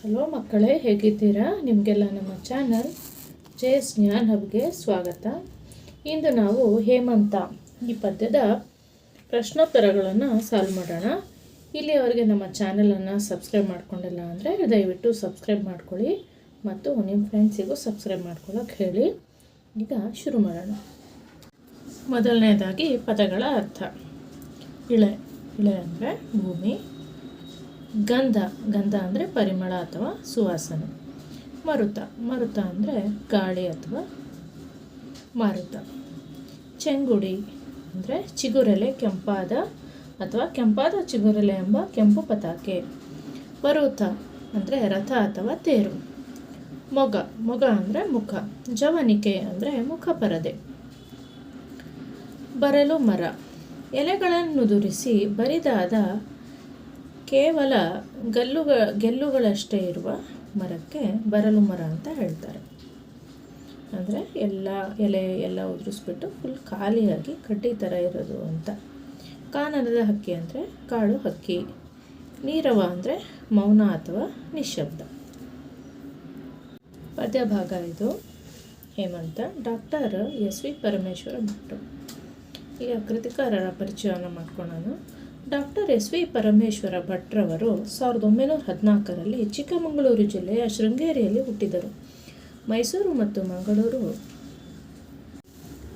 Hello ಮಕ್ಕಳೇ, ಹೇಗಿದ್ದೀರಾ? ನಿಮಗೆಲ್ಲ ನಮ್ಮ ಚಾನಲ್ ಜೆ ಎಸ್ ಜ್ಞಾನ್ ಹಬ್ಗೆ ಸ್ವಾಗತ. ಇಂದು ನಾವು ಹೇಮಂತ ಈ ಪದ್ಯದ ಪ್ರಶ್ನೋತ್ತರಗಳನ್ನು ಸಾಲ್ವ್ ಮಾಡೋಣ. ಇಲ್ಲಿಯವರೆಗೆ ನಮ್ಮ ಚಾನಲನ್ನು ಸಬ್ಸ್ಕ್ರೈಬ್ ಮಾಡ್ಕೊಂಡಿಲ್ಲ ಅಂದರೆ ದಯವಿಟ್ಟು ಸಬ್ಸ್ಕ್ರೈಬ್ ಮಾಡ್ಕೊಳ್ಳಿ ಮತ್ತು ನಿಮ್ಮ ಫ್ರೆಂಡ್ಸಿಗೂ ಸಬ್ಸ್ಕ್ರೈಬ್ ಮಾಡ್ಕೊಳ್ಳೋಕೆ ಹೇಳಿ. ಈಗ ಶುರು ಮಾಡೋಣ. ಮೊದಲನೇದಾಗಿ ಪದಗಳ ಅರ್ಥ. ಇಳೆ ಇಳೆ ಅಂದರೆ ಭೂಮಿ. ಗಂಧ ಗಂಧ ಅಂದರೆ ಪರಿಮಳ ಅಥವಾ ಸುವಾಸನೆ. ಮರುತ ಮರುತ ಅಂದರೆ ಗಾಳಿ ಅಥವಾ ಮಾರುತ. ಚೆಂಗುಡಿ ಅಂದರೆ ಚಿಗುರೆಲೆ, ಕೆಂಪಾದ ಅಥವಾ ಕೆಂಪಾದ ಚಿಗುರೆಲೆ ಎಂಬ ಕೆಂಪು ಪತಾಕೆ. ಪರ್ವತ ಅಂದರೆ ರಥ ಅಥವಾ ತೇರು. ಮೊಗ ಮೊಗ ಅಂದರೆ ಮುಖ, ಜವನಿಕೆ ಅಂದರೆ ಮುಖ ಪರದೆ. ಬರಲು ಮರ. ಎಲೆಗಳನ್ನುದುರಿಸಿ ಬರಿದಾದ ಕೇವಲ ಗಲ್ಲುಗ, ಗೆಲ್ಲುಗಳಷ್ಟೇ ಇರುವ ಮರಕ್ಕೆ ಬರಲು ಮರ ಅಂತ ಹೇಳ್ತಾರೆ. ಅಂದರೆ ಎಲ್ಲ ಎಲೆ ಎಲ್ಲ ಉದುರಿಸ್ಬಿಟ್ಟು ಫುಲ್ ಖಾಲಿಯಾಗಿ ಕಡ್ಡಿ ಥರ ಇರೋದು ಅಂತ. ಕಾನನದ ಹಕ್ಕಿ ಅಂದರೆ ಕಾಳು ಹಕ್ಕಿ, ನೀರವ ಅಂದರೆ ಮೌನ ಅಥವಾ ನಿಶಬ್ದ. ಪದ್ಯ ಭಾಗ ಇದು. ಹೇಮಂತ, ಡಾಕ್ಟರ್ ಎಸ್ ವಿ ಪರಮೇಶ್ವರ ಭಟ್ರು ಈಗ ಕೃತಿಕಾರರ ಪರಿಚಯವನ್ನು ಮಾಡ್ಕೊಳ್ಳೋಣ ಡಾಕ್ಟರ್ ಎಸ್ ವಿ ಪರಮೇಶ್ವರ ಭಟ್ರವರು ಸಾವಿರದ ಒಂಬೈನೂರ ಹದಿನಾಲ್ಕರಲ್ಲಿ ಚಿಕ್ಕಮಗಳೂರು ಜಿಲ್ಲೆಯ ಶೃಂಗೇರಿಯಲ್ಲಿ ಹುಟ್ಟಿದರು. ಮೈಸೂರು ಮತ್ತು ಮಂಗಳೂರು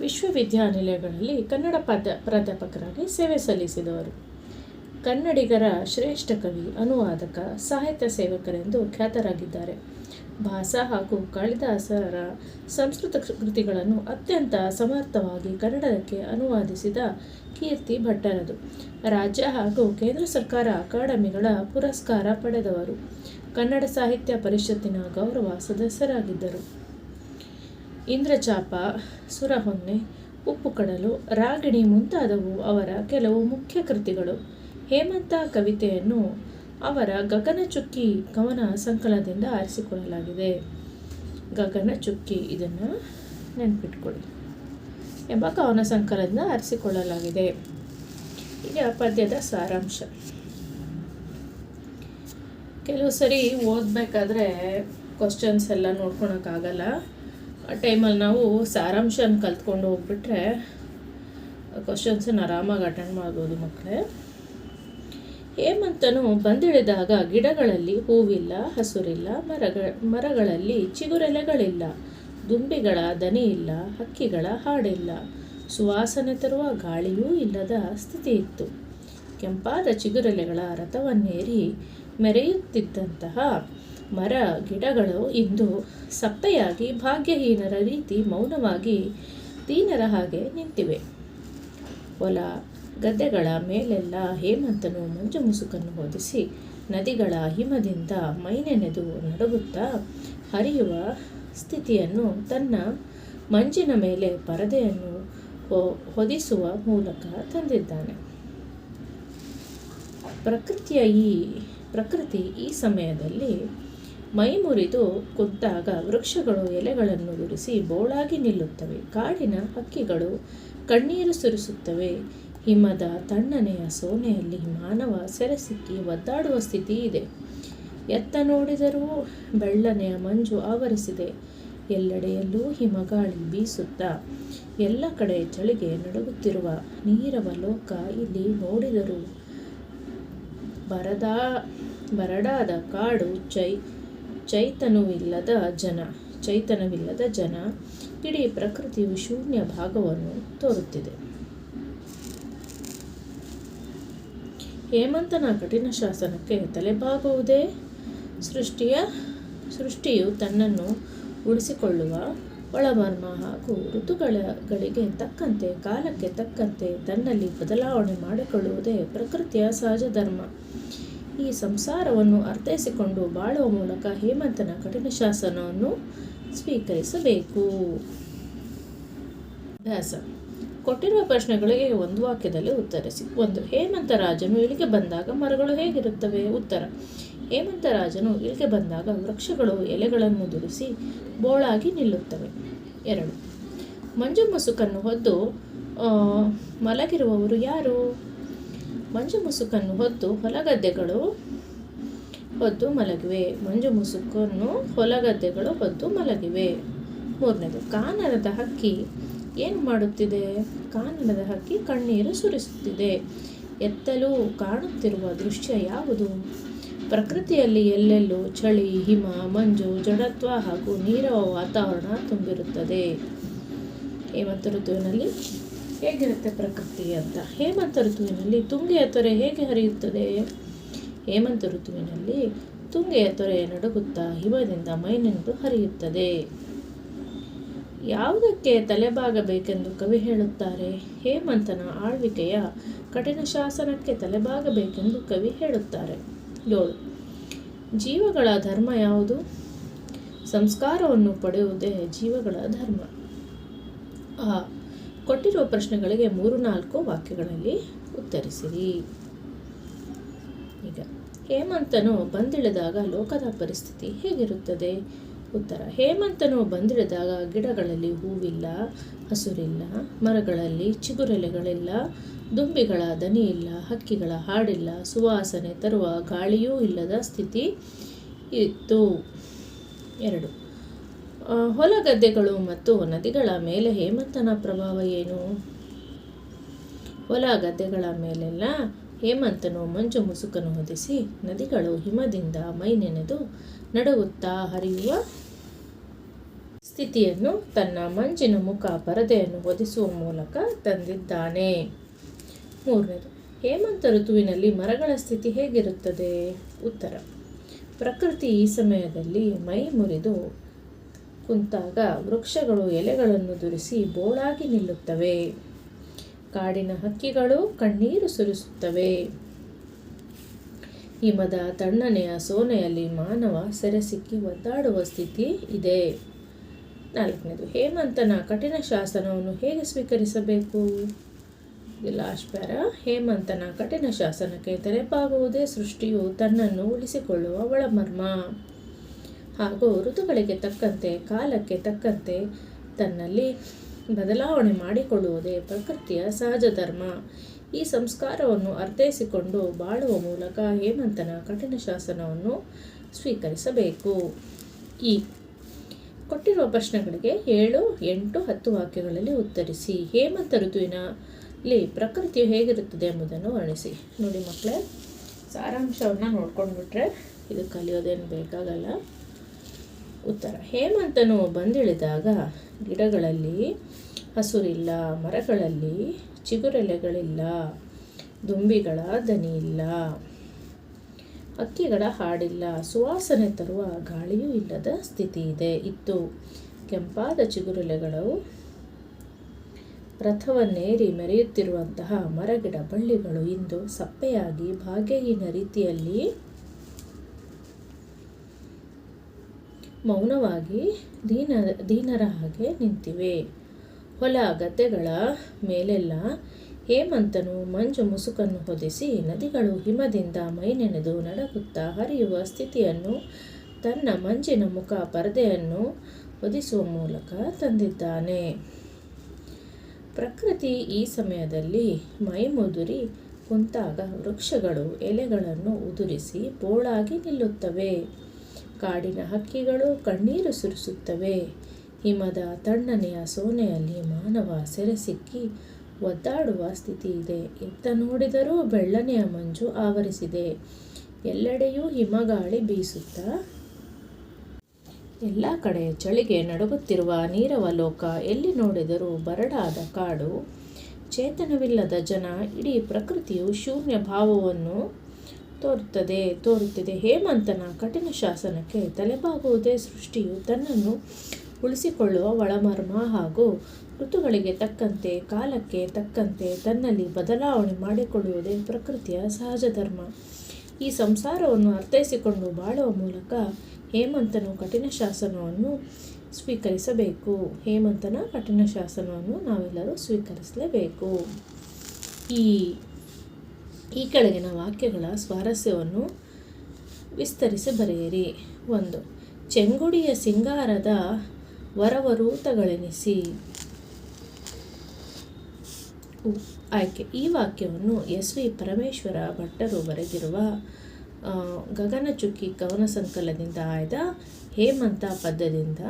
ವಿಶ್ವವಿದ್ಯಾನಿಲಯಗಳಲ್ಲಿ ಕನ್ನಡ ಪಾಧ್ಯ ಪ್ರಾಧ್ಯಾಪಕರಾಗಿ ಸೇವೆ ಸಲ್ಲಿಸಿದವರು. ಕನ್ನಡಿಗರ ಶ್ರೇಷ್ಠ ಕವಿ, ಅನುವಾದಕ, ಸಾಹಿತ್ಯ ಸೇವಕರೆಂದು ಖ್ಯಾತರಾಗಿದ್ದಾರೆ. ಭಾಸ ಹಾಗೂ ಕಾಳಿದಾಸರ ಸಂಸ್ಕೃತ ಕೃತಿಗಳನ್ನು ಅತ್ಯಂತ ಸಮರ್ಥವಾಗಿ ಕನ್ನಡಕ್ಕೆ ಅನುವಾದಿಸಿದ ಕೀರ್ತಿ ಭಟ್ಟರದು. ರಾಜ್ಯ ಹಾಗೂ ಕೇಂದ್ರ ಸರ್ಕಾರ ಅಕಾಡೆಮಿಗಳ ಪುರಸ್ಕಾರ ಪಡೆದವರು. ಕನ್ನಡ ಸಾಹಿತ್ಯ ಪರಿಷತ್ತಿನ ಗೌರವ ಸದಸ್ಯರಾಗಿದ್ದರು. ಇಂದ್ರಚಾಪ ಸುರಹೊನ್ನೆ ಉಪ್ಪು ಕಡಲು ರಾಗಿಣಿ ಮುಂತಾದವು ಅವರ ಕೆಲವು ಮುಖ್ಯ ಕೃತಿಗಳು. ಹೇಮಂತ ಕವಿತೆಯನ್ನು ಅವರ ಗಗನಚುಕ್ಕಿ ಕವನ ಸಂಕಲನದಿಂದ ಆರಿಸಿಕೊಳ್ಳಲಾಗಿದೆ. ಗಗನಚುಕ್ಕಿ ಇದನ್ನು ನೆನಪಿಟ್ಕೊಳ್ಳಿ ಎಂಬ ಕವನ ಸಂಕಲನದಿಂದ ಆರಿಸಿಕೊಳ್ಳಲಾಗಿದೆ. ಈಗ ಪದ್ಯದ ಸಾರಾಂಶ. ಕೆಲವು ಸರಿ ಓದಬೇಕಾದ್ರೆ ಕ್ವಶನ್ಸ್ ಎಲ್ಲ ನೋಡ್ಕೊಳಕ್ಕಾಗಲ್ಲ ಆ ಟೈಮಲ್ಲಿ ನಾವು ಸಾರಾಂಶನ ಕಲ್ತ್ಕೊಂಡು ಹೋಗ್ಬಿಟ್ರೆ ಕ್ವಶನ್ಸನ್ನು ಆರಾಮಾಗಿ ಅಟೆಂಡ್ ಮಾಡ್ಬೋದು ಮಕ್ಕಳೇ ಹೇಮಂತನು ಬಂದಿಳಿದಾಗ ಗಿಡಗಳಲ್ಲಿ ಹೂವಿಲ್ಲ, ಹಸುರಿಲ್ಲ ಮರಗಳ ಮರಗಳಲ್ಲಿ ಚಿಗುರೆಲೆಗಳಿಲ್ಲ, ದುಂಬಿಗಳ ದನಿಯಿಲ್ಲ, ಹಕ್ಕಿಗಳ ಹಾಡಿಲ್ಲ. ಸುವಾಸನೆ ತರುವ ಗಾಳಿಯೂ ಇಲ್ಲದ ಸ್ಥಿತಿ ಇತ್ತು ಕೆಂಪಾದ ಚಿಗುರೆಲೆಗಳ ರಥವನ್ನೇರಿ ಮೆರೆಯುತ್ತಿದ್ದಂತಹ ಮರ ಗಿಡಗಳು ಇಂದು ಸಪ್ಪೆಯಾಗಿ ಭಾಗ್ಯಹೀನರ ರೀತಿ ಮೌನವಾಗಿ ದೀನರ ಹಾಗೆ ನಿಂತಿವೆ. ಹೊಲ ಗದ್ದೆಗಳ ಮೇಲೆಲ್ಲ ಹೇಮಂತನು ಮಂಜು ಮುಸುಕನ್ನು ಹೊದಿಸಿ ನದಿಗಳ ಹಿಮದಿಂದ ಮೈನೆನೆದು ನಡುಗುತ್ತಾ ಹರಿಯುವ ಸ್ಥಿತಿಯನ್ನು ತನ್ನ ಮಂಜಿನ ಮೇಲೆ ಪರದೆಯನ್ನು ಹೊದಿಸುವ ಮೂಲಕ ತಂದಿದ್ದಾನೆ. ಪ್ರಕೃತಿಯ ಈ, ಪ್ರಕೃತಿ ಈ ಸಮಯದಲ್ಲಿ ಮೈ ಮುರಿದು ಕುದ್ದಾಗ ವೃಕ್ಷಗಳು ಎಲೆಗಳನ್ನು ಉರಿಸಿ ಬೋಳಾಗಿ ನಿಲ್ಲುತ್ತವೆ. ಕಾಡಿನ ಹಕ್ಕಿಗಳು ಕಣ್ಣೀರು ಸುರಿಸುತ್ತವೆ. ಹಿಮದ ತಣ್ಣನೆಯ ಸೋನೆಯಲ್ಲಿ ಮಾನವ ಸೆರೆಸಿಕ್ಕಿ ಒದ್ದಾಡುವ ಸ್ಥಿತಿ ಇದೆ. ಎತ್ತ ನೋಡಿದರೂ ಬೆಳ್ಳನೆಯ ಮಂಜು ಆವರಿಸಿದೆ. ಎಲ್ಲೆಡೆಯಲ್ಲೂ ಹಿಮಗಾಳಿ ಬೀಸುತ್ತಾ, ಎಲ್ಲ ಕಡೆ ಚಳಿಗೆ ನಡುಗುತ್ತಿರುವ ನೀರವ ಲೋಕ ಇಲ್ಲಿ ನೋಡಿದರೂ ಬರದಾ, ಬರಡಾದ ಕಾಡು ಚೈ, ಚೈತನವಿಲ್ಲದ ಜನ ಚೈತನವಿಲ್ಲದ ಜನ, ಇಡೀ ಪ್ರಕೃತಿಯು ಶೂನ್ಯ ಭಾಗವನ್ನು ತೋರುತ್ತಿದೆ. ಹೇಮಂತನ ಕಠಿಣ ಶಾಸನಕ್ಕೆ ತಲೆಬಾಗುವುದೇ? ಸೃಷ್ಟಿಯ ಸೃಷ್ಟಿಯು ತನ್ನನ್ನು ಉಳಿಸಿಕೊಳ್ಳುವ ಒಳಮರ್ಮ ಹಾಗೂ ಋತುಗಳಗಳಿಗೆ ತಕ್ಕಂತೆ, ಕಾಲಕ್ಕೆ ತಕ್ಕಂತೆ ತನ್ನಲ್ಲಿ ಬದಲಾವಣೆ ಮಾಡಿಕೊಳ್ಳುವುದೇ ಪ್ರಕೃತಿಯ ಸಹಜ ಧರ್ಮ. ಈ ಸಂಸಾರವನ್ನು ಅರ್ಥೈಸಿಕೊಂಡು ಬಾಳುವ ಮೂಲಕ ಹೇಮಂತನ ಕಠಿಣ ಶಾಸನವನ್ನು ಸ್ವೀಕರಿಸಬೇಕು. ಅಭ್ಯಾಸ ಕೊಟ್ಟಿರುವ ಪ್ರಶ್ನೆಗಳಿಗೆ ಒಂದು ವಾಕ್ಯದಲ್ಲಿ ಉತ್ತರಿಸಿ. ಒಂದು ಹೇಮಂತ ರಾಜನು ಇಲ್ಲಿಗೆ ಬಂದಾಗ ಮರಗಳು ಹೇಗಿರುತ್ತವೆ? ಉತ್ತರ ಹೇಮಂತ ರಾಜನು ಇಲ್ಲಿಗೆ ಬಂದಾಗ ವೃಕ್ಷಗಳು ಎಲೆಗಳನ್ನು ದುರಿಸಿ ಬೋಳಾಗಿ ನಿಲ್ಲುತ್ತವೆ. ಎರಡು ಮಂಜು ಮುಸುಕನ್ನು ಹೊದ್ದು ಮಲಗಿರುವವರು ಯಾರು? ಮಂಜು ಮುಸುಕನ್ನು ಹೊದ್ದು ಹೊಲಗದ್ದೆಗಳು ಹೊದ್ದು ಮಲಗಿವೆ. ಮಂಜು ಮುಸುಕನ್ನು ಹೊಲಗದ್ದೆಗಳು ಹೊದ್ದು ಮಲಗಿವೆ. ಮೂರನೇದು, ಕಾನರದ ಹಕ್ಕಿ ಏನು ಮಾಡುತ್ತಿದೆ? ಕಾನಡದ ಹಕ್ಕಿ ಕಣ್ಣೀರು ಸುರಿಸುತ್ತಿದೆ. ಎತ್ತಲು ಕಾಣುತ್ತಿರುವ ದೃಶ್ಯ ಯಾವುದು? ಪ್ರಕೃತಿಯಲ್ಲಿ ಎಲ್ಲೆಲ್ಲೂ ಚಳಿ, ಹಿಮ, ಮಂಜು, ಜಡತ್ವ ಹಾಗೂ ನೀರವ ವಾತಾವರಣ ತುಂಬಿರುತ್ತದೆ. ಹೇಮಂತ ಋತುವಿನಲ್ಲಿ ಹೇಗಿರುತ್ತೆ ಪ್ರಕೃತಿ ಅಂತ? ಹೇಮಂತ ಋತುವಿನಲ್ಲಿ ತುಂಗೆಯ ತೊರೆ ಹೇಗೆ ಹರಿಯುತ್ತದೆ? ಹೇಮಂತ ಋತುವಿನಲ್ಲಿ ತುಂಗೆಯ ತೊರೆ ನಡುಗುತ್ತಾ ಹಿಮದಿಂದ ಮೈನೆಂದು ಹರಿಯುತ್ತದೆ. ಯಾವುದಕ್ಕೆ ತಲೆಬಾಗಬೇಕೆಂದು ಕವಿ ಹೇಳುತ್ತಾರೆ, ಹೇಮಂತನ ಆಳ್ವಿಕೆಯ ಕಠಿಣ ಶಾಸನಕ್ಕೆ ತಲೆಬಾಗಬೇಕೆಂದು ಕವಿ ಹೇಳುತ್ತಾರೆ. ಏಳು. ಜೀವಗಳ ಧರ್ಮ ಯಾವುದು? ಸಂಸ್ಕಾರವನ್ನು ಪಡೆಯುವುದೇ ಜೀವಗಳ ಧರ್ಮ. ಆ. ಕೊಟ್ಟಿರುವ ಪ್ರಶ್ನೆಗಳಿಗೆ ಮೂರು ನಾಲ್ಕು ವಾಕ್ಯಗಳಲ್ಲಿ ಉತ್ತರಿಸಿರಿ. ಈಗ ಹೇಮಂತನು ಬಂದಿಳಿದಾಗ ಲೋಕದ ಪರಿಸ್ಥಿತಿ ಹೇಗಿರುತ್ತದೆ? ಉತ್ತರ. ಹೇಮಂತನು ಬಂದಿಳಿದಾಗ ಗಿಡಗಳಲ್ಲಿ ಹೂವಿಲ್ಲ, ಹಸುರಿಲ್ಲ, ಮರಗಳಲ್ಲಿ ಚಿಗುರೆಲೆಗಳಿಲ್ಲ, ದುಂಬಿಗಳ ದನಿಯಿಲ್ಲ, ಹಕ್ಕಿಗಳ ಹಾಡಿಲ್ಲ, ಸುವಾಸನೆ ತರುವ ಗಾಳಿಯೂ ಇಲ್ಲದ ಸ್ಥಿತಿ ಇತ್ತು. ಎರಡು. ಹೊಲ ಗದ್ದೆಗಳು ಮತ್ತು ನದಿಗಳ ಮೇಲೆ ಹೇಮಂತನ ಪ್ರಭಾವ ಏನು? ಹೊಲ ಗದ್ದೆಗಳ ಮೇಲೆಲ್ಲ ಹೇಮಂತನು ಮಂಜು ಮುಸುಕನ್ನು ಹೊದಿಸಿ ನದಿಗಳು ಹಿಮದಿಂದ ಮೈ ನೆನೆದು ನಡುಗುತ್ತಾ ಹರಿಯುವ ಸ್ಥಿತಿಯನ್ನು ತನ್ನ ಮಂಜಿನ ಮುಖ ಪರದೆಯನ್ನು ಒದಿಸುವ ಮೂಲಕ ತಂದಿದ್ದಾನೆ. ಮೂರನೇದು ಹೇಮಂತ ಋತುವಿನಲ್ಲಿ ಮರಗಳ ಸ್ಥಿತಿ ಹೇಗಿರುತ್ತದೆ? ಉತ್ತರ, ಪ್ರಕೃತಿ ಈ ಸಮಯದಲ್ಲಿ ಮೈ ಮುರಿದು ಕುಂತಾಗ ವೃಕ್ಷಗಳು ಎಲೆಗಳನ್ನು ದುರಿಸಿ ಬೋಳಾಗಿ ನಿಲ್ಲುತ್ತವೆ. ಕಾಡಿನ ಹಕ್ಕಿಗಳು ಕಣ್ಣೀರು ಸುರಿಸುತ್ತವೆ. ಹಿಮದ ತಣ್ಣನೆಯ ಸೋನೆಯಲ್ಲಿ ಮಾನವ ಸೆರೆ ಸಿಕ್ಕಿ ಒದ್ದಾಡುವ ಸ್ಥಿತಿ ಇದೆ. ನಾಲ್ಕನೇದು, ಹೇಮಂತನ ಕಠಿಣ ಶಾಸನವನ್ನು ಹೇಗೆ ಸ್ವೀಕರಿಸಬೇಕು? ಲಾಸ್ಟ್ ಪ್ಯಾರ ಹೇಮಂತನ ಕಠಿಣ ಶಾಸನಕ್ಕೆ ತೆರೆಪಾಗುವುದೇ ಸೃಷ್ಟಿಯು ತನ್ನನ್ನು ಉಳಿಸಿಕೊಳ್ಳುವ ಒಳಮರ್ಮ. ಹಾಗೂ ಋತುಗಳಿಗೆ ತಕ್ಕಂತೆ, ಕಾಲಕ್ಕೆ ತಕ್ಕಂತೆ ತನ್ನಲ್ಲಿ ಬದಲಾವಣೆ ಮಾಡಿಕೊಳ್ಳುವುದೇ ಪ್ರಕೃತಿಯ ಸಹಜ ಧರ್ಮ. ಈ ಸಂಸ್ಕಾರವನ್ನು ಅರ್ಥೈಸಿಕೊಂಡು ಬಾಳುವ ಮೂಲಕ ಹೇಮಂತನ ಕಠಿಣ ಶಾಸನವನ್ನು ಸ್ವೀಕರಿಸಬೇಕು. ಈ ಕೊಟ್ಟಿರುವ ಪ್ರಶ್ನೆಗಳಿಗೆ ಏಳು, ಎಂಟು, ಹತ್ತು ವಾಕ್ಯಗಳಲ್ಲಿ ಉತ್ತರಿಸಿ. ಹೇಮಂತ ಋತುವಿನಲ್ಲಿ ಪ್ರಕೃತಿಯು ಹೇಗಿರುತ್ತದೆ ಎಂಬುದನ್ನು ವರ್ಣಿಸಿ. ನೋಡಿ ಮಕ್ಕಳೇ, ಸಾರಾಂಶವನ್ನು ನೋಡ್ಕೊಂಡ್ಬಿಟ್ರೆ ಇದು ಕಲಿಯೋದೇನು ಬೇಕಾಗಲ್ಲ. ಉತ್ತರ. ಹೇಮಂತನು ಬಂದಿಳಿದಾಗ ಗಿಡಗಳಲ್ಲಿ ಹಸುರಿಲ್ಲ, ಮರಗಳಲ್ಲಿ ಚಿಗುರೆಲೆಗಳಿಲ್ಲ, ದುಂಬಿಗಳ ದನಿಯಿಲ್ಲ, ಹಕ್ಕಿಗಳ ಹಾಡಿಲ್ಲ, ಸುವಾಸನೆ ತರುವ ಗಾಳಿಯೂ ಇಲ್ಲದ ಸ್ಥಿತಿ ಇದೆ ಇತ್ತು. ಕೆಂಪಾದ ಚಿಗುರೆಲೆಗಳು ರಥವನ್ನೇರಿ ಮೆರೆಯುತ್ತಿರುವಂತಹ ಮರಗಿಡ ಬಳ್ಳಿಗಳು ಇಂದು ಸಪ್ಪೆಯಾಗಿ ಭಾಗ್ಯಹೀನ ರೀತಿಯಲ್ಲಿ ಮೌನವಾಗಿ ದೀನ, ದೀನರ ಹಾಗೆ ನಿಂತಿವೆ. ಹೊಲ ಗದ್ದೆಗಳ ಮೇಲೆಲ್ಲ ಹೇಮಂತನು ಮಂಜು ಮುಸುಕನ್ನು ಹೊದಿಸಿ ನದಿಗಳು ಹಿಮದಿಂದ ಮೈನೆನೆದು ನಡಗುತ್ತಾ ಹರಿಯುವ ಸ್ಥಿತಿಯನ್ನು ತನ್ನ ಮಂಜಿನ ಮುಖ ಪರದೆಯನ್ನು ಹೊದಿಸುವ ಮೂಲಕ ತಂದಿದ್ದಾನೆ. ಪ್ರಕೃತಿ ಈ ಸಮಯದಲ್ಲಿ ಮೈಮುದುರಿ ಕುಂತಾಗ ವೃಕ್ಷಗಳು ಎಲೆಗಳನ್ನು ಉದುರಿಸಿ ಬೋಳಾಗಿ ನಿಲ್ಲುತ್ತವೆ. ಕಾಡಿನ ಹಕ್ಕಿಗಳು ಕಣ್ಣೀರು ಸುರಿಸುತ್ತವೆ. ಹಿಮದ ತಣ್ಣನೆಯ ಸೋನೆಯಲ್ಲಿ ಮಾನವ ಸೆರೆಸಿಕ್ಕಿ ಒದ್ದಾಡುವ ಸ್ಥಿತಿ ಇದೆ. ಎತ್ತ ನೋಡಿದರೂ ಬೆಳ್ಳನೆಯ ಮಂಜು ಆವರಿಸಿದೆ. ಎಲ್ಲೆಡೆಯೂ ಹಿಮಗಾಳಿ ಬೀಸುತ್ತಾ? ಎಲ್ಲ ಕಡೆ ಚಳಿಗೆ ನಡುಗುತ್ತಿರುವ ನೀರವ ಲೋಕ ಎಲ್ಲಿ ನೋಡಿದರೂ ಬರಡಾದ ಕಾಡು. ಚೇತನವಿಲ್ಲದ ಜನ, ಇಡೀ ಪ್ರಕೃತಿಯು ಶೂನ್ಯ ಭಾವವನ್ನು ತೋರುತ್ತದೆ ತೋರುತ್ತಿದೆ. ಹೇಮಂತನ ಕಠಿಣ ಶಾಸನಕ್ಕೆ ತಲೆಬಾಗುವುದೇ ಸೃಷ್ಟಿಯು ತನ್ನನ್ನು ಉಳಿಸಿಕೊಳ್ಳುವ ಒಳಮರ್ಮ ಹಾಗೂ ಋತುಗಳಿಗೆ ತಕ್ಕಂತೆ, ಕಾಲಕ್ಕೆ ತಕ್ಕಂತೆ ತನ್ನಲ್ಲಿ ಬದಲಾವಣೆ ಮಾಡಿಕೊಳ್ಳುವುದೇ ಪ್ರಕೃತಿಯ ಸಹಜ ಧರ್ಮ. ಈ ಸಂಸಾರವನ್ನು ಅರ್ಥೈಸಿಕೊಂಡು ಬಾಳುವ ಮೂಲಕ ಹೇಮಂತನು ಕಠಿಣ ಶಾಸನವನ್ನು ಸ್ವೀಕರಿಸಬೇಕು. ಹೇಮಂತನ ಕಠಿಣ ಶಾಸನವನ್ನು ನಾವೆಲ್ಲರೂ ಸ್ವೀಕರಿಸಲೇಬೇಕು. ಈ ಈ ಕೆಳಗಿನ ವಾಕ್ಯಗಳ ಸ್ವಾರಸ್ಯವನ್ನು ವಿಸ್ತರಿಸಿ ಬರೆಯಿರಿ. ಒಂದು, ಚೆಂಗುಡಿಯ ಸಿಂಗಾರದ ವರವರೂತಗಳೆನಿಸಿ. ಆಯ್ಕೆ, ಈ ವಾಕ್ಯವನ್ನು ಎಸ್ ವಿ ಪರಮೇಶ್ವರ ಭಟ್ಟರು ಬರೆದಿರುವ ಗಗನಚುಕ್ಕಿ ಕವನ ಸಂಕಲನದಿಂದ ಆಯ್ದ ಹೇಮಂತ ಪದ್ಯದಿಂದ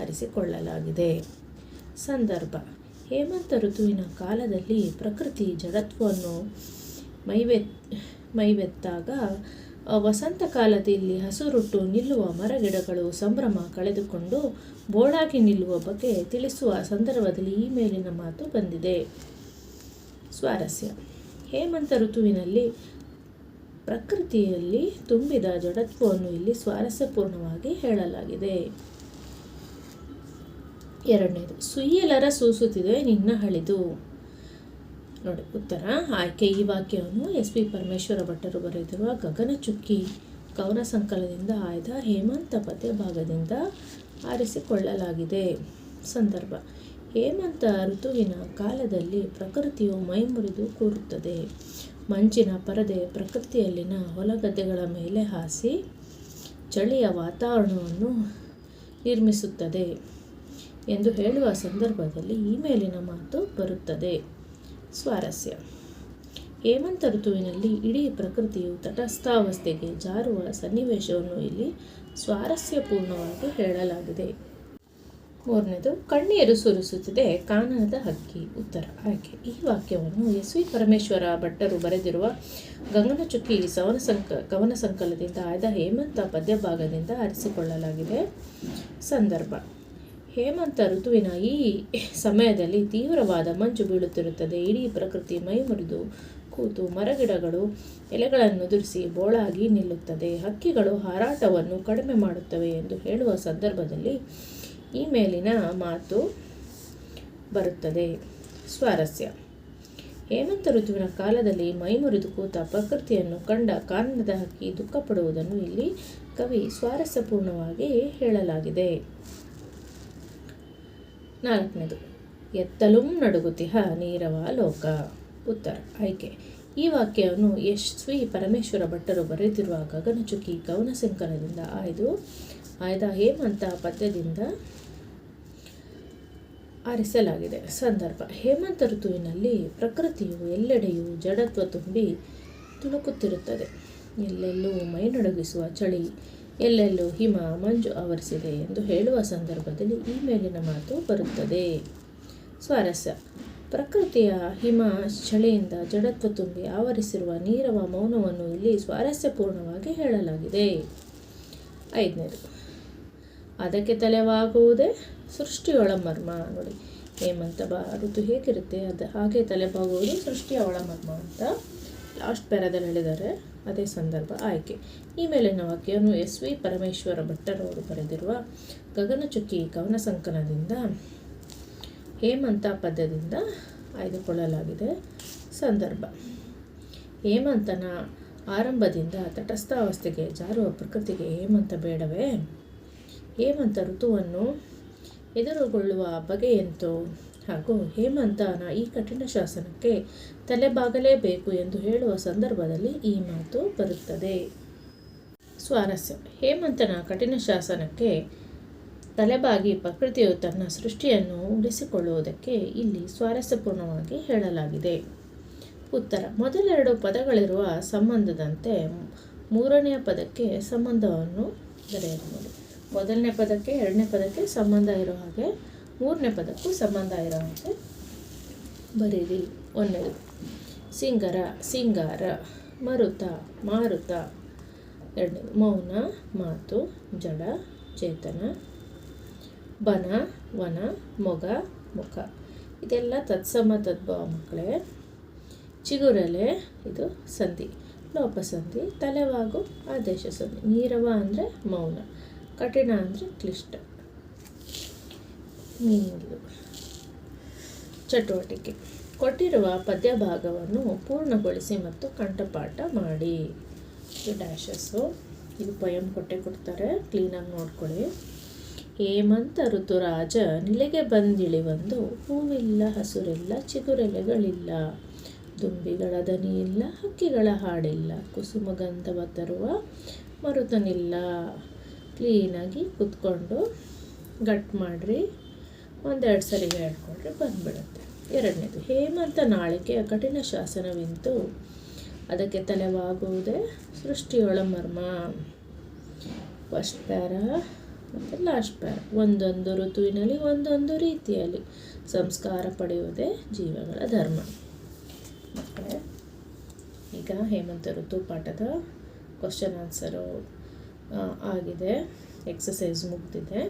ಆರಿಸಿಕೊಳ್ಳಲಾಗಿದೆ. ಸಂದರ್ಭ, ಹೇಮಂತ ಋತುವಿನ ಕಾಲದಲ್ಲಿ ಪ್ರಕೃತಿ ಜಡತ್ವವನ್ನು ಮೈವೆತ್, ಮೈವೆತ್ತಾಗ ವಸಂತ ಕಾಲದಲ್ಲಿ ಹಸುರುಟ್ಟು ನಿಲ್ಲುವ ಮರಗಿಡಗಳು ಸಂಭ್ರಮ ಕಳೆದುಕೊಂಡು ಬೋಳಾಗಿ ನಿಲ್ಲುವ ಬಗ್ಗೆ ತಿಳಿಸುವ ಸಂದರ್ಭದಲ್ಲಿ ಈ ಮೇಲಿನ ಮಾತು ಬಂದಿದೆ. ಸ್ವಾರಸ್ಯ. ಹೇಮಂತ ಋತುವಿನಲ್ಲಿ ಪ್ರಕೃತಿಯಲ್ಲಿ ತುಂಬಿದ ಜಡತ್ವವನ್ನು ಇಲ್ಲಿ ಸ್ವಾರಸ್ಯಪೂರ್ಣವಾಗಿ ಹೇಳಲಾಗಿದೆ. ಎರಡನೇದು, ಸುಯ್ಯಲರ ಸೂಸುತ್ತಿದೆ ನಿನ್ನ ಹಳಿದು. ನೋಡಿ, ಉತ್ತರ. ಆಯ್ಕೆ ಈ ವಾಕ್ಯವನ್ನು ಎಸ್ ಪಿ ಪರಮೇಶ್ವರ ಭಟ್ಟರು ಬರೆದಿರುವ ಗಗನಚುಕ್ಕಿ ಕವನ ಸಂಕಲನದಿಂದ ಆಯ್ದ ಹೇಮಂತ ಪದ್ಯ ಭಾಗದಿಂದ ಆರಿಸಿಕೊಳ್ಳಲಾಗಿದೆ. ಸಂದರ್ಭ. ಹೇಮಂತ ಋತುವಿನ ಕಾಲದಲ್ಲಿ ಪ್ರಕೃತಿಯು ಮೈಮುರಿದು ಕೂರುತ್ತದೆ. ಮಂಚಿನ ಪರದೆ ಪ್ರಕೃತಿಯಲ್ಲಿನ ಹೊಲಗದ್ದೆಗಳ ಮೇಲೆ ಹಾಸಿ ಚಳಿಯ ವಾತಾವರಣವನ್ನು ನಿರ್ಮಿಸುತ್ತದೆ ಎಂದು ಹೇಳುವ ಸಂದರ್ಭದಲ್ಲಿ ಈ ಮೇಲಿನ ಮಾತು ಬರುತ್ತದೆ. ಸ್ವಾರಸ್ಯ. ಹೇಮಂತ ಋತುವಿನಲ್ಲಿ ಇಡೀ ಪ್ರಕೃತಿಯು ತಟಸ್ಥಾವಸ್ಥೆಗೆ ಜಾರುವ ಸನ್ನಿವೇಶವನ್ನು ಇಲ್ಲಿ ಸ್ವಾರಸ್ಯಪೂರ್ಣವಾಗಿ ಹೇಳಲಾಗಿದೆ. ಮೂರನೇದು, ಕಣ್ಣೀರು ಸುರಿಸುತ್ತಿದೆ ಕಾನನದ ಹಕ್ಕಿ. ಉತ್ತರ, ಆಯ್ಕೆ. ಈ ವಾಕ್ಯವನ್ನು ಎಸ್ ವಿ ಪರಮೇಶ್ವರ ಭಟ್ಟರು ಬರೆದಿರುವ ಗಗನಚುಕ್ಕಿ ಸವನ ಸಂಕ ಕವನ ಸಂಕಲದಿಂದ ಆಯ್ದ ಹೇಮಂತ ಪದ್ಯಭಾಗದಿಂದ ಆರಿಸಿಕೊಳ್ಳಲಾಗಿದೆ. ಸಂದರ್ಭ ಹೇಮಂತ ಋತುವಿನ ಈ ಸಮಯದಲ್ಲಿ ತೀವ್ರವಾದ ಮಂಜು ಬೀಳುತ್ತಿರುತ್ತದೆ. ಇಡೀ ಪ್ರಕೃತಿ ಮೈ ಮುರಿದು ಕೂತು ಮರಗಿಡಗಳು ಎಲೆಗಳನ್ನು ಉದುರಿಸಿ ಬೋಳಾಗಿ ನಿಲ್ಲುತ್ತದೆ. ಹಕ್ಕಿಗಳು ಹಾರಾಟವನ್ನು ಕಡಿಮೆ ಮಾಡುತ್ತವೆ ಎಂದು ಹೇಳುವ ಸಂದರ್ಭದಲ್ಲಿ ಈ ಮೇಲಿನ ಮಾತು ಬರುತ್ತದೆ. ಸ್ವಾರಸ್ಯ. ಹೇಮಂತ ಋತುವಿನ ಕಾಲದಲ್ಲಿ ಮೈಮುರಿದು ಕೂತ ಪ್ರಕೃತಿಯನ್ನು ಕಂಡ ಕಾರಣದ ಹಕ್ಕಿ ದುಃಖಪಡುವುದನ್ನು ಇಲ್ಲಿ ಕವಿ ಸ್ವಾರಸ್ಯಪೂರ್ಣವಾಗಿ ಹೇಳಲಾಗಿದೆ. ನಾಲ್ಕನೇದು, ಎತ್ತಲುಂ ನಡುಗುತಿಹ ನೀರವ ಲೋಕ? ಉತ್ತರ, ಆಯ್ಕೆ. ಈ ವಾಕ್ಯವನ್ನು ಯಶಸ್ವಿ ಪರಮೇಶ್ವರ ಭಟ್ಟರು ಬರೆದಿರುವ ಗಗನಚುಕ್ಕಿ ಕವನ ಸಂಕಲನದಿಂದ ಆಯ್ದು, ಆಯ್ದ ಹೇಮಂತ ಪದ್ಯದಿಂದ ಆರಿಸಲಾಗಿದೆ. ಸಂದರ್ಭ, ಹೇಮಂತ ಋತುವಿನಲ್ಲಿ ಪ್ರಕೃತಿಯು ಎಲ್ಲೆಡೆಯೂ ಜಡತ್ವ ತುಂಬಿ ತುಳುಕುತ್ತಿರುತ್ತದೆ ಎಲ್ಲೆಲ್ಲೂ ಮೈನಡುಗಿಸುವ ಚಳಿ ಎಲ್ಲೆಲ್ಲೂ ಹಿಮ ಮಂಜು ಆವರಿಸಿದೆ ಎಂದು ಹೇಳುವ ಸಂದರ್ಭದಲ್ಲಿ ಈ ಮೇಲಿನ ಮಾತು ಬರುತ್ತದೆ. ಸ್ವಾರಸ್ಯ. ಪ್ರಕೃತಿಯ ಹಿಮ ಚಳಿಯಿಂದ ಜಡತ್ವ ತುಂಬಿ ಆವರಿಸಿರುವ ನೀರವ ಮೌನವನ್ನು ಇಲ್ಲಿ ಸ್ವಾರಸ್ಯಪೂರ್ಣವಾಗಿ ಹೇಳಲಾಗಿದೆ. ಐದನೇದು. ಅದಕ್ಕೆ ತಲೆವಾಗುವುದೇ ಸೃಷ್ಟಿಯೊಳ ಮರ್ಮ. ನೋಡಿ, ಹೇಮಂತ ಬಾ, ಋತು ಹೇಗಿರುತ್ತೆ? ಅದು ಹಾಗೆ ತಲೆಬಾಗುವುದು ಸೃಷ್ಟಿಯ ಒಳಮರ್ಮ ಅಂತ. ಲಾಸ್ಟ್ ಪ್ಯಾರಾದಲ್ಲಿ ಹೇಳಿದ್ದಾರೆ ಅದೇ ಸಂದರ್ಭ. ಆಯ್ಕೆ. ಈ ಮೇಲಿನ ವಾಕ್ಯವನ್ನು ಎಸ್ ವಿ ಪರಮೇಶ್ವರ ಭಟ್ಟರವರು ಬರೆದಿರುವ ಗಗನಚುಕ್ಕಿ ಕವನ ಸಂಕಲನದಿಂದ ಹೇಮಂತ ಪದ್ಯದಿಂದ ಆಯ್ದುಕೊಳ್ಳಲಾಗಿದೆ. ಸಂದರ್ಭ. ಹೇಮಂತನ ಆರಂಭದಿಂದ ತಟಸ್ಥಾವಸ್ಥೆಗೆ ಜಾರುವ ಪ್ರಕೃತಿಗೆ ಹೇಮಂತ ಬೇಡವೇ? ಹೇಮಂತ ಋತುವನ್ನು ಎದುರುಗೊಳ್ಳುವ ಬಗೆಯಂತೂ ಹಾಗೂ ಹೇಮಂತನ ಈ ಕಠಿಣ ಶಾಸನಕ್ಕೆ ತಲೆಬಾಗಲೇಬೇಕು ಎಂದು ಹೇಳುವ ಸಂದರ್ಭದಲ್ಲಿ ಈ ಮಾತು ಬರುತ್ತದೆ. ಸ್ವಾರಸ್ಯ. ಹೇಮಂತನ ಕಠಿಣ ಶಾಸನಕ್ಕೆ ತಲೆಬಾಗಿ ಪ್ರಕೃತಿಯು ತನ್ನ ಸೃಷ್ಟಿಯನ್ನು ಉಳಿಸಿಕೊಳ್ಳುವುದಕ್ಕೆ ಇಲ್ಲಿ ಸ್ವಾರಸ್ಯಪೂರ್ಣವಾಗಿ ಹೇಳಲಾಗಿದೆ. ಉತ್ತರ. ಮೊದಲೆರಡು ಪದಗಳಿರುವ ಸಂಬಂಧದಂತೆ ಮೂರನೆಯ ಪದಕ್ಕೆ ಸಂಬಂಧವನ್ನು ಬರೆಯಬಹುದು ಮೊದಲನೇ ಪದಕ್ಕೆ, ಎರಡನೇ ಪದಕ್ಕೆ ಸಂಬಂಧ ಇರೋ ಹಾಗೆ ಮೂರನೇ ಪದಕ್ಕೂ ಸಂಬಂಧ ಇರೋ ಹಾಗೆ ಬರೀರಿ ಒಂದನೇದು ಸಿಂಗರ, ಸಿಂಗಾರ, ಮರುತ, ಮಾರುತ. ಎರಡನೇದು, ಮೌನ, ಮಾತು, ಜಡ, ಚೇತನ. ಬನ, ವನ, ಮೊಗ, ಮುಖ. ಇದೆಲ್ಲ ತತ್ಸಮ, ತದ್ಭವ ಮಕ್ಕಳೇ. ಚಿಗುರಲೆ, ಇದು ಸಂಧಿ. ಲೋಪಸಂಧಿ, ತಲೆವಾಗು, ಆದೇಶ ಸಂಧಿ. ನೀರವ ಅಂದರೆ ಮೌನ. ಕಠಿಣ ಅಂದರೆ ಕ್ಲಿಷ್ಟ. ಮೀನು ಚಟುವಟಿಕೆ. ಕೊಟ್ಟಿರುವ ಪದ್ಯ ಭಾಗವನ್ನು ಪೂರ್ಣಗೊಳಿಸಿ ಮತ್ತು ಕಂಠಪಾಠ ಮಾಡಿ. ಡ್ಯಾಶಸ್ಸು ಇದು ಪಯಂ ಕೊಟ್ಟೆ ಕೊಡ್ತಾರೆ. ಕ್ಲೀನಾಗಿ ನೋಡ್ಕೊಳ್ಳಿ. ಹೇಮಂತ ಋತುರಾಜ, ನಿಲೆಗೆ ಬಂದಿಳಿವಂದು ಹೂವಿಲ್ಲ, ಹಸುರಿಲ್ಲ, ಚಿಗುರೆಲೆಗಳಿಲ್ಲ. ದುಂಬಿಗಳ ದನಿ ಇಲ್ಲ ಹಕ್ಕಿಗಳ ಹಾಡಿಲ್ಲ. ಕುಸುಮಗಂಧವ ತರುವ ಮರುತನಿಲ್ಲ. ಕ್ಲೀನಾಗಿ ಕುತ್ಕೊಂಡು ಗಟ್ ಮಾಡಿರಿ. ಒಂದೆರಡು ಸರಿ ಹೇಳ್ಕೊಂಡ್ರೆ ಬಂದ್ಬಿಡುತ್ತೆ. ಎರಡನೇದು, ಹೇಮಂತ ನಾಳಿಕೆಯ ಕಠಿಣ ಶಾಸನವಿಂತು? ಅದಕ್ಕೆ ತಲೆವಾಗುವುದೇ ಸೃಷ್ಟಿಯೊಳ ಮರ್ಮ. ಫಸ್ಟ್ ಪ್ಯಾರ ಮತ್ತು ಲಾಸ್ಟ್ ಪ್ಯಾರ. ಒಂದೊಂದು ಋತುವಿನಲ್ಲಿ ಒಂದೊಂದು ರೀತಿಯಲ್ಲಿ ಸಂಸ್ಕಾರ ಪಡೆಯುವುದೇ ಜೀವಗಳ ಧರ್ಮ. ಮಕ್ಕಳೇ, ಈಗ ಹೇಮಂತ ಋತು ಪಾಠದ ಕ್ವಶನ್ ಆನ್ಸರು ಆಗಿದೆ. ಎಕ್ಸಸೈಸ್ ಮುಗ್ದಿದೆ.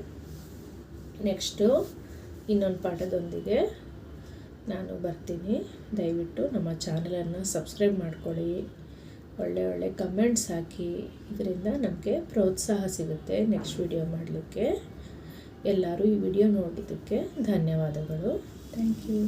ನೆಕ್ಸ್ಟು ಇನ್ನೊಂದು ಪಾಠದೊಂದಿಗೆ ನಾನು ಬರ್ತೀನಿ. ದಯವಿಟ್ಟು ನಮ್ಮ ಚಾನಲನ್ನು ಸಬ್ಸ್ಕ್ರೈಬ್ ಮಾಡ್ಕೊಳ್ಳಿ. ಒಳ್ಳೆ ಒಳ್ಳೆ ಕಮೆಂಟ್ಸ್ ಹಾಕಿ. ಇದರಿಂದ ನಮಗೆ ಪ್ರೋತ್ಸಾಹ ಸಿಗುತ್ತೆ ನೆಕ್ಸ್ಟ್ ವಿಡಿಯೋ ಮಾಡಲಿಕ್ಕೆ. ಎಲ್ಲರೂ ಈ ವಿಡಿಯೋ ನೋಡಿದ್ದಕ್ಕೆ ಧನ್ಯವಾದಗಳು. Thank you.